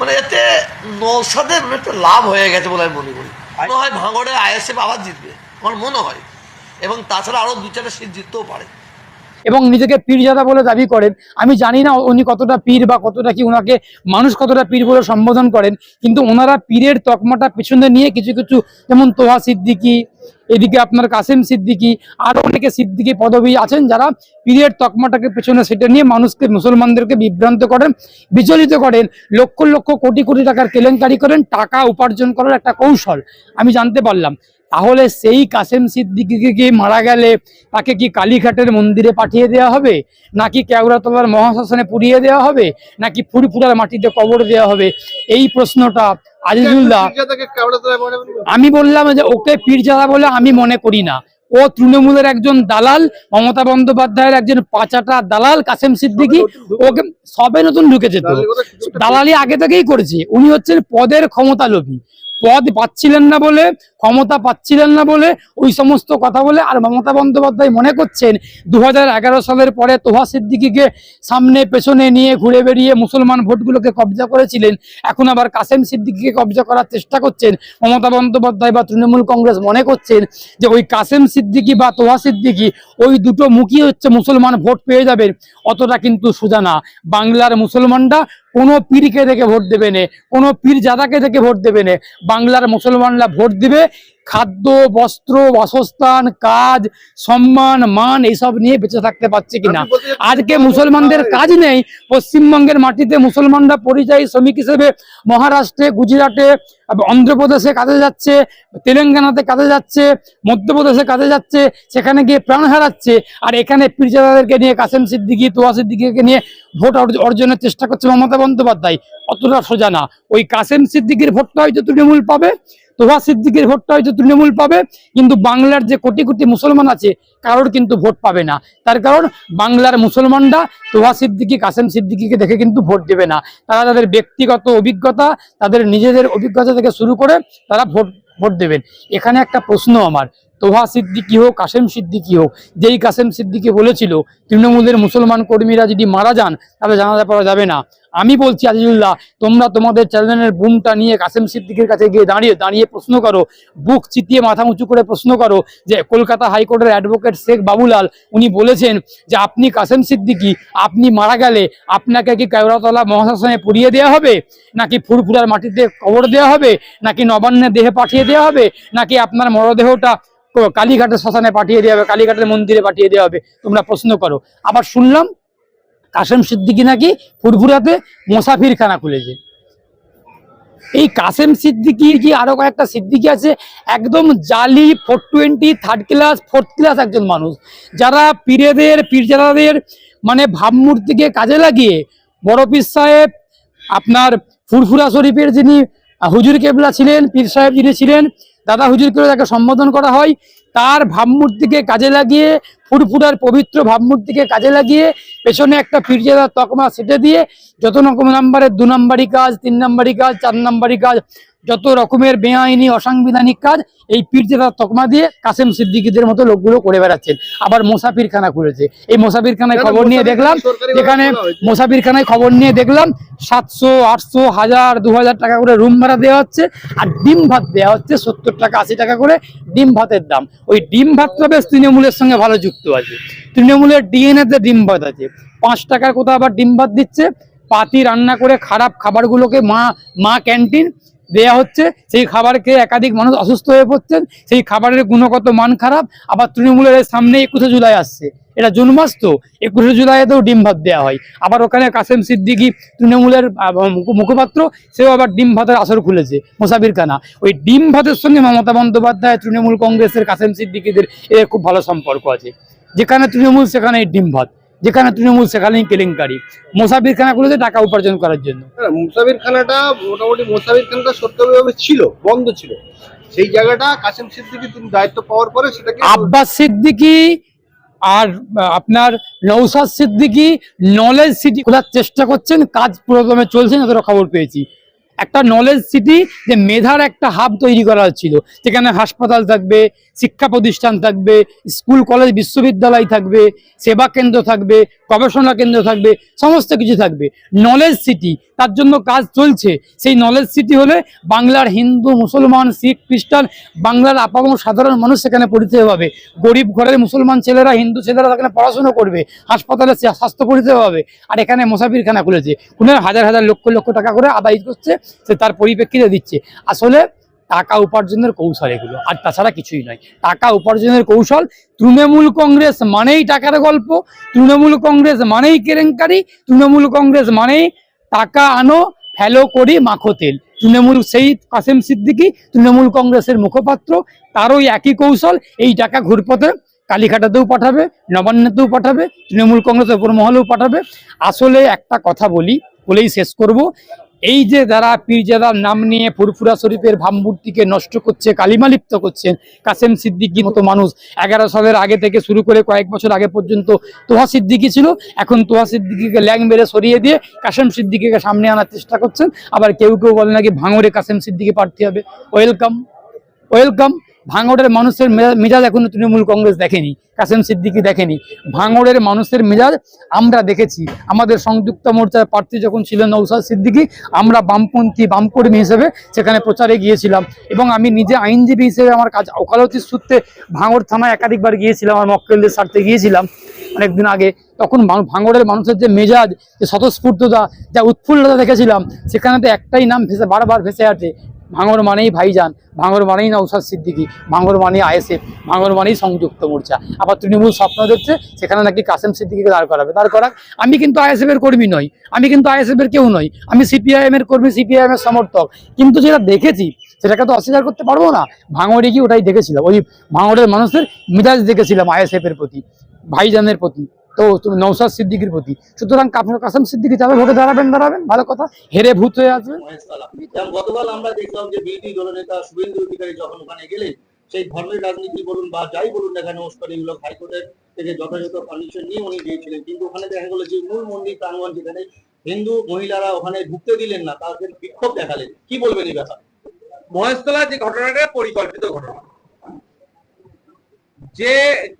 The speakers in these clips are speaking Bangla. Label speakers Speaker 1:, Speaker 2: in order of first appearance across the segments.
Speaker 1: মানে এতে নৌসাদের মানে একটা লাভ হয়ে গেছে বলে আমি মনে করি। মনে হয় ভাঙড়ে আইএসএফ আবার জিতবে, আমার মনে হয়। এবং তাছাড়া আরও দু চারটা সিট জিততেও পারে।
Speaker 2: এবং নিজেকে পীরজাদা বলে দাবি করেন। আমি জানি না উনি কতটা পীর বা কতটা কি ওনাকে মানুষ কতটা পীর বলে সম্বোধন করেন, কিন্তু ওনারা পীরের তকমাটা পিছনে নিয়ে কিছু কিছু যেমন তোহা সিদ্দিকি এদিকে আপনার কাসেম সিদ্দিকি, আরও অনেকে সিদ্দিকি পদবী আছেন যারা পিরিয়ড তকমাটাকে পেছনে সেটা নিয়ে মানুষকে, মুসলমানদেরকে বিভ্রান্ত করেন, বিচলিত করেন, লক্ষ লক্ষ কোটি কোটি টাকার কেলেঙ্কারি করেন, টাকা উপার্জন করার একটা কৌশল আমি জানতে পারলাম। তাহলে সেই কাসেম সিদ্দিকিকে কি মারা গেলে তাকে কি কালীঘাটের মন্দিরে পাঠিয়ে দেওয়া হবে? নাকি কেওড়াতলার মহাশ্মশানে পুড়িয়ে দেওয়া হবে? নাকি ফুরফুরার মাটিতে কবর দেওয়া হবে? এই প্রশ্নটা আজিজুল্লাহ আমি বললাম যে ওকে পীরজাদা বলে আমি মনে করি না। ও তৃণমূলের একজন দালাল মমতা বন্দ্যোপাধ্যায়ের একজন পাঁচাটা দালাল কাসেম সিদ্দিকি ওকে সবে নতুন ঢুকেছে তো। দালালি আগে থেকেই করেছে। উনি হচ্ছেন পদের ক্ষমতা লোভী পদ পাচ্ছিলেন না বলে, ক্ষমতা পাচ্ছিলেন না বলে, ওই সমস্ত কথা বলে আর মমতা বন্দ্যোপাধ্যায় মনে করছেন দু হাজার এগারো সালের পরে তোহা সিদ্দিকিকে সামনে পেছনে নিয়ে ঘুরে বেরিয়ে মুসলমান ভোটগুলোকে কবজা করেছিলেন। এখন আবার কাসেম সিদ্দিকিকে কবজা করার চেষ্টা করছেন। মমতা বন্দ্যোপাধ্যায় বা তৃণমূল কংগ্রেস মনে করছেন যে ওই কাসেম সিদ্দিকি বা তোহা সিদ্দিকি ওই দুটো মুখী হচ্ছে মুসলমান ভোট পেয়ে যাবেন। অতটা কিন্তু সোজা না। বাংলার মুসলমানরা কোনো পীরকে দেখে ভোট দেবে না, কোনো পীর জাদাকে দেখে ভোট দেবে না। বাংলার মুসলমানরা ভোট দিবে খাদ্য বস্ত্র বাসস্থান কাজ সম্মান মান এইসব নিয়ে বেঁচে থাকতে পারছে কিনা? আজকে মুসলমানদের কাজ নেই পশ্চিমবঙ্গের মাটিতে মুসলমানরা পরিযায়ী শ্রমিক হিসেবে মহারাষ্ট্রে গুজরাটে অন্ধ্রপ্রদেশে কাজে যাচ্ছে তেলেঙ্গানাতে কাজে যাচ্ছে মধ্যপ্রদেশে কাজে যাচ্ছে সেখানে গিয়ে প্রাণ হারাচ্ছে আর এখানে পীরজাদাদেরকে নিয়ে কাসেম সিদ্দিকি তোয়া সিদ্দিকিকে নিয়ে ভোট অর্জ- অর্জনের চেষ্টা করছে মমতা বন্দ্যোপাধ্যায়। অতটা সোজা না। ওই কাসেম সিদ্দিকির ভোটটা হয়তো তৃণমূল পাবে তোহা সিদ্দিকির ভোটটা হয়তো তৃণমূল পাবে, কিন্তু বাংলার যে কোটি কোটি মুসলমান আছে, কারোর কিন্তু ভোট পাবে না। তার কারণ বাংলার মুসলমানরা তোহা সিদ্দিকি, কাসেম সিদ্দিকিকে দেখে কিন্তু ভোট দেবে না। তারা তাদের ব্যক্তিগত অভিজ্ঞতা, তাদের নিজেদের অভিজ্ঞতা থেকে শুরু করে তারা ভোট ভোট দেবেন। এখানে একটা প্রশ্ন আমার, তোহা সিদ্দিকি হোক, কাসেম সিদ্দিকি হোক, যেই কাসেম সিদ্দিকি বলেছিল, তৃণমূলের মুসলমান কর্মীরা যদি মারা যান, তাহলে জানাজা পড়া যাবে না। আমি বলছি, আজিজুল্লাহ, তোমরা তোমাদের চ্যানেলের বুমটা নিয়ে কাসেম সিদ্দিকের কাছে গিয়ে দাঁড়িয়ে দাঁড়িয়ে প্রশ্ন করো, বুক চিতিয়ে মাথা উঁচু করে প্রশ্ন করো যে কলকাতা হাইকোর্টের অ্যাডভোকেট শেখ বাবুলাল, উনি বলেছেন যে আপনি কাসেম সিদ্দিকি, আপনি মারা গেলে আপনাকে কি কেওড়াতলা মহাশাসনে পুড়িয়ে দেওয়া হবে? নাকি ফুরফুরার মাটিতে কবর দেওয়া হবে? নাকি নবান্নের দেহে পাঠিয়ে দেওয়া হবে? নাকি আপনার মরদেহটা কালীঘাটের শ্মশানে পাঠিয়ে দেওয়া হবে, কালীঘাটের মন্দিরে পাঠিয়ে দেওয়া হবে? তোমরা প্রশ্ন করো। আবার শুনলাম কাসেম সিদ্দিকি নাকি ফুরফুরাতে মোসাফিরখানা খুলেছে। এই কাসেম সিদ্দিকি কি আরও কয়েকটা সিদ্দিকি আছে? একদম জালি four twenty third class fourth class একজন মানুষ। যারা পীরেদের, পীরজাদাদের মানে ভাবমূর্তিকে কাজে লাগিয়ে বড় পীর সাহেব, আপনার ফুরফুরা শরীফের যিনি হুজুর কেবলা ছিলেন, পীর সাহেব যিনি ছিলেন, দাদা হুজুর করে যাকে সম্বোধন করা হয়। তার ভাবমূর্তিকে কাজে লাগিয়ে ফুরফুরার পবিত্র ভাবমূর্তিকে কাজে লাগিয়ে পেছনে একটা পীরজাদার তকমা সেটে দিয়ে যত রকম নাম্বারের দু নম্বরই কাজ তিন নম্বরই কাজ চার নম্বরই কাজ যত রকমের বেআইনি অসাংবিধানিক কাজ এই পীরজাদার তকমা দিয়ে কাসেম সিদ্দিকিদের মতো লোকগুলো করে বেড়াচ্ছেন। আবার মোসাফিরখানা খুলেছে। এই মোসাফিরখানায় খবর নিয়ে দেখলাম যেখানে মোসাফিরখানায় খবর নিয়ে দেখলাম সাতশো আটশো হাজার দু হাজার টাকা করে রুম ভাড়া দেওয়া হচ্ছে আর ডিম ভাত দেওয়া হচ্ছে সত্তর টাকা আশি টাকা করে ডিম ভাতের দাম। ওই ডিম ভাতটা বেশ তৃণমূলের সঙ্গে ভালো যুক্ত। আছে। তৃণমূলের ডিম ভাত আছে। পাঁচ টাকার কোথাও আবার ডিম ভাত দিচ্ছে। পাতি রান্না করে খারাপ খাবারগুলোকে মা মা ক্যান্টিন দেয়া হচ্ছে, সেই খাবার খেয়ে একাধিক মানুষ অসুস্থ হয়ে পড়ছেন, সেই খাবারের গুণগত মান খারাপ, আবার তৃণমূলের সামনে একুশে জুলাই আসছে। এটা জুন মাস তো, একুশে জুলাইতেও ডিম ভাত দেওয়া হয়। আবার ওখানে কাসেম সিদ্দিকি তৃণমূলের মুখপাত্র, সেও আবার ডিম ভাতের আসর খুলেছে মোসাফির খানা ওই ডিম ভাতের সঙ্গে মমতা বন্দ্যোপাধ্যায়, তৃণমূল কংগ্রেসের কাসেম সিদ্দিকিদের এদের খুব ভালো সম্পর্ক আছে। যেখানে তৃণমূল সেখানে এই ডিম ভাত। যেখানে তৃণমূল সেখানেই কেলেঙ্কারি। মোসাফির খানা খুলেছে টাকা উপার্জন করার জন্য।
Speaker 3: হ্যাঁ, মুসাফির খানাটা মোটামুটি মুসাফির খানাটা সত্যভাবে ছিল বন্ধ ছিল। সেই জায়গাটা কাসিম সিদ্দিকি তিনি দায়িত্ব পাওয়ার পরে সেটাকে
Speaker 2: আব্বাস সিদ্দিকি আর আপনার নৌসাদ সিদ্দিকি নলেজ সিটি খোলার চেষ্টা করছেন কাজ পুরোদমে চলছে না খবর পেয়েছি। একটা নলেজ সিটি যে মেধার একটা হাব তৈরি করা হচ্ছিল যেখানে হাসপাতাল থাকবে, শিক্ষা প্রতিষ্ঠান থাকবে স্কুল কলেজ বিশ্ববিদ্যালয় থাকবে, সেবা কেন্দ্র থাকবে, গবেষণা কেন্দ্র থাকবে, সমস্ত কিছু থাকবে। নলেজ সিটি তার জন্য কাজ চলছে। সেই নলেজ সিটি হলে বাংলার হিন্দু, মুসলমান, শিখ, খ্রিস্টান, বাংলার আপামর সাধারণ মানুষ সেখানে পরিচয় পাবে। গরিব ঘরের মুসলমান ছেলেরা, হিন্দু ছেলেরা সেখানে পড়াশুনো করবে। হাসপাতালে স্বাস্থ্য পরিষেবা হবে আর এখানে মোসাফিরখানা খুলেছে। কোনো হাজার হাজার লক্ষ লক্ষ টাকা করে আদায় করছে সে তার পরিপ্রেক্ষিতে দিচ্ছে। আসলে টাকা উপার্জনের কৌশল এগুলো, আর তাছাড়া কিছুই নয়। টাকা উপার্জনের কৌশল, তৃণমূল কংগ্রেস মানেই টাকার গল্প, তৃণমূল কংগ্রেস মানেই কেলেঙ্কারি, তৃণমূল কংগ্রেস মানেই টাকা আনো, ফেলো, করি, মাখো তেল। তৃণমূল সেই কাসেম সিদ্দিকি, তৃণমূল কংগ্রেসের মুখপাত্র, তারও একই কৌশল, এই টাকা ঘুরপথে কালীঘাটাতেও পাঠাবে, নবান্নতেও পাঠাবে, তৃণমূল কংগ্রেসের উপর মহলেও পাঠাবে। আসলে একটা কথা বলি, বলেই শেষ করব। এই যে যারা পীরজাদার নাম নিয়ে ফুরফুরা শরীফের ভাবমূর্তিকে নষ্ট করছে, কালিমালিপ্ত করছেন, কাসেম সিদ্দিকির মতো মানুষ, এগারো সালের আগে থেকে শুরু করে কয়েক বছর আগে পর্যন্ত তোহা সিদ্দিকি ছিল, এখন তোহা সিদ্দিকিকে ল্যাং মেরে সরিয়ে দিয়ে কাসেম সিদ্দিকিকে সামনে আনার চেষ্টা করছেন। আবার কেউ কেউ বলে নাকি ভাঙরে কাসেম সিদ্দিকি প্রার্থী হবে। ওয়েলকাম ওয়েলকাম ভাঙড়ের মানুষের মেজা- মেজাজ এখনও তৃণমূল কংগ্রেস দেখেনি, কাসেম সিদ্দিকি দেখেনি। ভাঙড়ের মানুষের মেজাজ আমরা দেখেছি। আমাদের সংযুক্ত মোর্চার প্রার্থী যখন ছিলেন নৌসাদ সিদ্দিকি, আমরা বামপন্থী, বামকর্মী হিসেবে সেখানে প্রচারে গিয়েছিলাম। এবং আমি নিজে আইনজীবী হিসেবে আমার কাজ ওকালতির সূত্রে ভাঙড় থানায় একাধিকবার গিয়েছিলাম, আমার মক্কেলদের স্বার্থে গিয়েছিলাম অনেকদিন আগে। তখন ভাঙড়ের মানুষের যে মেজাজ, যে স্বতঃস্ফূর্ততা, যা উৎফুল্লতা দেখেছিলাম, সেখানে তো একটাই নাম ভেসে বারবার ভেসে আছে ভাঙর মানেই ভাইজান, ভাঙর মানেই নৌসাদ সিদ্দিকি, ভাঙর মানেই আইএসএফ, ভাঙর মানেই সংযুক্ত মোর্চা। আবার তৃণমূল স্বপ্ন দেখছে, সেখানে নাকি কাসেম সিদ্দিকিকে দাঁড় করাবে। দাঁড় করাক, আমি কিন্তু আইএসএফ এর কর্মী নই, আমি কিন্তু আইএসএফ এর কেউ নই, আমি সিপিআইএম এর কর্মী সিপিআইএম এর সমর্থক। কিন্তু যেটা দেখেছি, সেটাকে তো অস্বীকার করতে পারব না। ভাঙড়ে গিয়ে ওটাই দেখেছিলাম, ওই ভাঙরের মানুষের মেজাজ দেখেছিলাম আইএসএফ এর প্রতি, ভাইজানের প্রতি। তো তুমি নৌসাদ সিদ্দিকির প্রতি। সুতরাং কাপ- কাসেম সিদ্দিকি যাবে ভোটে দাঁড়াবেন দাঁড়াবেন ভালো কথা। হেরে ভূত হয়ে আসবে।
Speaker 4: গতকাল আমরা দেখলাম যে দলনেতা শুভেন্দু অধিকারী যখন ওখানে গেলেন সেই ধর্মের রাজনীতি বলুন বা যাই বলুন না কেন হাইকোর্টের থেকে যথাযথ পারমিশন নিয়ে উনি দিয়েছিলেন কিন্তু ওখানে দেখা গেল যে মূল মন্দির প্রাঙ্গণ যেখানে হিন্দু মহিলারা ওখানে ঢুকতে দিলেন না তাদের বিক্ষোভ দেখালেন। কি বলবেন এই ব্যাপারে?
Speaker 5: মহেশতলা যে ঘটনাটা পরিকল্পিত ঘটনা। যে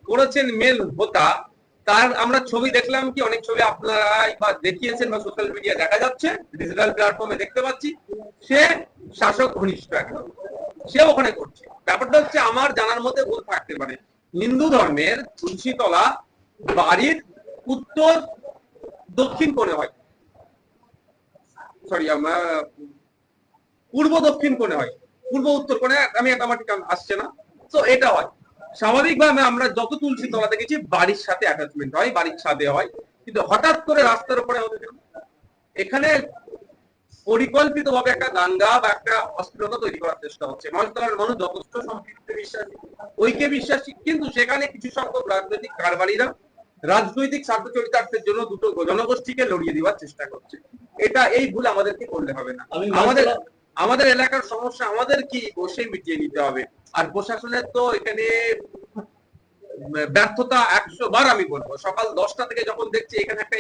Speaker 5: করেছেন মেল হোতা তার আমরা ছবি দেখলাম কি, অনেক ছবি আপনারা বা দেখিয়েছেন বা সোশ্যাল মিডিয়া দেখা যাচ্ছে ডিজিটাল প্ল্যাটফর্মে দেখতে পাচ্ছি। সে শাসক ঘনিষ্ঠ একদম সে ওখানে করছে। ব্যাপারটা হচ্ছে আমার জানার মধ্যে ভুল থাকতে পারে। হিন্দু ধর্মের তুলসীতলা বাড়ির উত্তর দক্ষিণ কোণে হয়। সরি আমার, পূর্ব দক্ষিণ কোণে হয়। পূর্ব উত্তর কোণে, আমি, আমার আসছে না। তো এটা হয়। স্বাভাবিকভাবে আমরা যত তুলসী তলা দেখেছি বাড়ির সাথে অ্যাটাচমেন্ট হয় বাড়ির ছাদে হয়। কিন্তু হঠাৎ করে রাস্তার উপরে এখানে পরিকল্পিত ভাবে একটা দাঙ্গা বা একটা অস্থিরতা তৈরি করার চেষ্টা হচ্ছে। মহাজতলার মানুষ যথেষ্ট সম্পৃক্ত বিশ্বাসী ঐক্যে বিশ্বাসী কিন্তু সেখানে কিছু সংখ্যক রাজনৈতিক কারবারিরা রাজনৈতিক স্বার্থ চরিতার্থের জন্য দুটো জনগোষ্ঠীকে লড়িয়ে দেওয়ার চেষ্টা করছে। এটা এই ভুল আমাদেরকে করলে হবে না। আমাদের আমাদের এলাকার সমস্যা আমাদের কি? বসে মিটিয়ে নিতে হবে। আর প্রশাসনের তো এখানে ব্যর্থতা একশো বার আমি বলব। সকাল দশটা থেকে যখন দেখছি এখানে একটা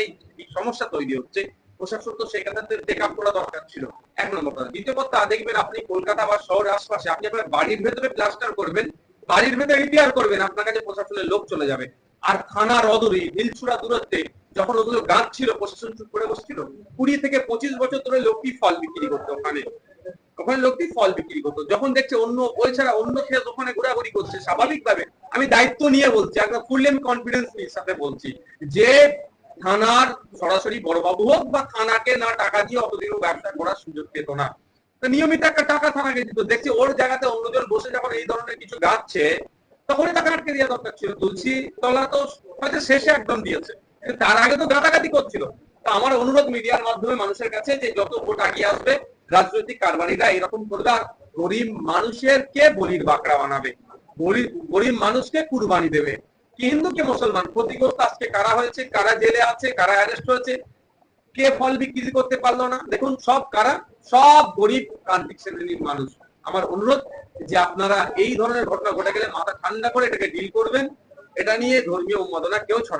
Speaker 5: সমস্যা তৈরি হচ্ছে, প্রশাসন তো সেখানে টেক আপ করা দরকার ছিল। এক নম্বর কথা। দ্বিতীয় কথা, দেখবেন আপনি কলকাতা বা শহরের আশপাশে আপনি আপনার বাড়ির ভেতরে প্লাস্টার করবেন, বাড়ির ভেতরে রিপেয়ার করবেন, আপনার কাছে প্রশাসনের লোক চলে যাবে। আর থানার অদূরে ঢিলছুড়া দূরত্বে, যখন ওগুলো গাছ ছিল, প্রশাসন চুপ করে বসছিল, কুড়ি থেকে পঁচিশ বছর ধরে লোকটি ফল বিক্রি করতো ওখানে। ওখানে লোকটি ফল বিক্রি করতো। যখন দেখছে অন্য, ওই ছাড়া অন্য খেয়ে ওখানে ঘোরাঘুরি করছে, স্বাভাবিকভাবে আমি দায়িত্ব নিয়ে বলছি, একদম ফুললি আমি কনফিডেন্স নিয়ে সাথে বলছি যে থানার সরাসরি বড়বাবু হোক বা থানাকে না টাকা দিয়ে অতদিনও ব্যবসা করার সুযোগ পেত না। নিয়মিত একটা টাকা থানাকে দিত। দেখছি ওর জায়গাতে অন্যজন বসে যখন এই ধরনের কিছু গাচ্ছে, তখনই টাকা আটকে দেওয়া দরকার ছিল। তুলসী তলা তো হয়তো শেষে একদম দিয়েছে। তার আগে তো গাদাগাদি করছিল। তো আমার অনুরোধ মিডিয়ার মাধ্যমে মানুষের কাছে যে যত ভোট আগিয়ে আসবে রাজনৈতিক কারবারিরা এরকম আর গরিব মানুষের কে বলির বাকড়া বানাবে? গরিব মানুষকে কুরবানি দেবে। কি হিন্দু কে মুসলমান? ক্ষতিগ্রস্ত আজকে কারা হয়েছে? কারা জেলে আছে? কারা অ্যারেস্ট হয়েছে? কে ফল বিক্রি করতে পারল না? দেখুন, সব কারা? সব গরিব প্রান্তিক শ্রেণির মানুষ। আমার অনুরোধ যে আপনারা এই ধরনের ঘটনা ঘটে গেলে মাথা ঠান্ডা করে এটাকে ডিল করবেন। এটা নিয়ে ধর্মীয় উন্মাদনা কেউ ছড়া